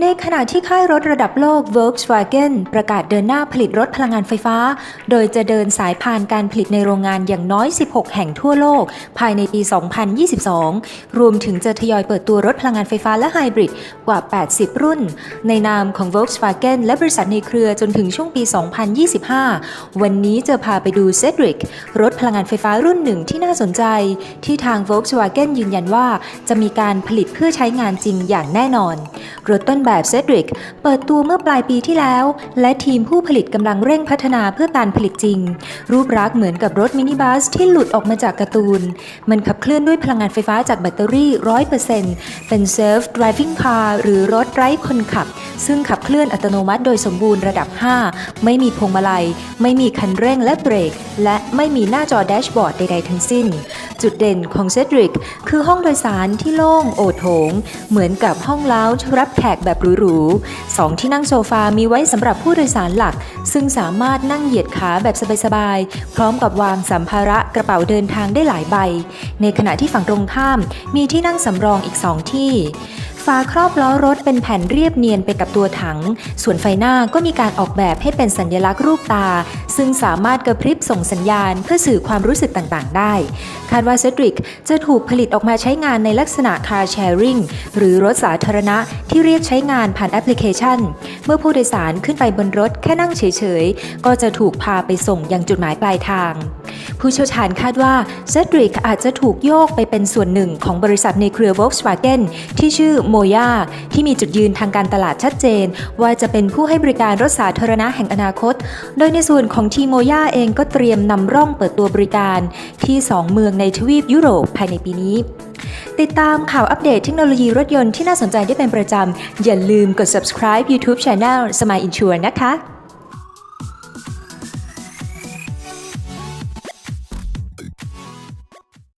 ในขณะที่ค่ายรถระดับโลก Volkswagen ประกาศเดินหน้าผลิตรถพลังงานไฟฟ้า โดยจะเดินสายพานการผลิตในโรงงานอย่างน้อย 16 แห่งทั่วโลก ภายในปี 2022 รวมถึงจะทยอยเปิดตัวรถพลังงานไฟฟ้าและไฮบริดกว่า 80 รุ่น ในนามของ Volkswagen และบริษัทในเครือจนถึงช่วงปี 2025 วันนี้จะพาไปดู Cedric รถพลังงานไฟฟ้ารุ่นหนึ่งที่น่าสนใจ ที่ทาง Volkswagen ยืนยันว่าจะมีการผลิตเพื่อใช้งานจริงอย่างแน่นอนรถต้นแบบเซดริกเปิดตัวเมื่อปลายปีที่แล้ว และทีมผู้ผลิตกำลังเร่งพัฒนาเพื่อการผลิตจริง รูปรักษ์เหมือนกับรถมินิบัสที่หลุดออกมาจากการ์ตูน มันขับเคลื่อนด้วยพลังงานไฟฟ้าจากแบตเตอรี่ 100%เป็น Self Driving Car หรือรถไร้คนขับ ซึ่งขับเคลื่อนอัตโนมัติโดยสมบูรณ์ระดับ 5 ไม่มีพวงมาลัย ไม่มีคันเร่งและเบรก และไม่มีหน้าจอแดชบอร์ดใด ๆ ทั้งสิ้น จุดเด่นของ Cedric คือห้องโดยสารที่โล่งโอโถง เหมือนกับห้องลาวช์รับแขกแบบหรูๆสองที่นั่งโซฟามีไว้สำหรับผู้โดยสารหลัก ซึ่งสามารถนั่งเหยียดขาแบบสบายๆ พร้อมกับวางสัมภาระกระเป๋าเดินทางได้หลายใบ ในขณะที่ฝั่งตรงข้ามมีที่นั่งสำรองอีกสองที่ ฝาครอบล้อรถเป็นแผ่นเรียบเนียนไปกับตัวถัง ส่วนไฟหน้าก็มีการออกแบบให้เป็นสัญลักษณ์รูปตา ซึ่งสามารถกระพริบส่งสัญญาณเพื่อสื่อความรู้สึกต่างๆ ได้ คาดว่าเซดริกจะถูกผลิตออกมาใช้งานในลักษณะ car sharing หรือรถสาธารณะที่เรียกใช้งานผ่านแอปพลิเคชันเมื่อผู้โดยสารขึ้นไปบนรถแค่นั่งเฉยๆ ก็จะถูกพาไปส่งยังจุดหมายปลายทาง ผู้เชี่ยวชาญคาดว่าเซดริกอาจจะถูกโยกไปเป็นส่วนหนึ่งของบริษัทในเครือ Volkswagen ที่ชื่อโมยาที่มีจุดยืนทางการตลาดชัดเจน ว่าจะเป็นผู้ให้บริการรถสาธารณะแห่งอนาคต โดยในส่วนของทีโมยาเองก็เตรียมนำร่องเปิดตัวบริการ ที่ 2 เมืองในทวีปยุโรปภายในปีนี้ ติดตามข่าวอัปเดตเทคโนโลยีรถยนต์ที่น่าสนใจได้เป็นประจำ อย่าลืมกด subscribe YouTube Channel Smile Insure นะคะ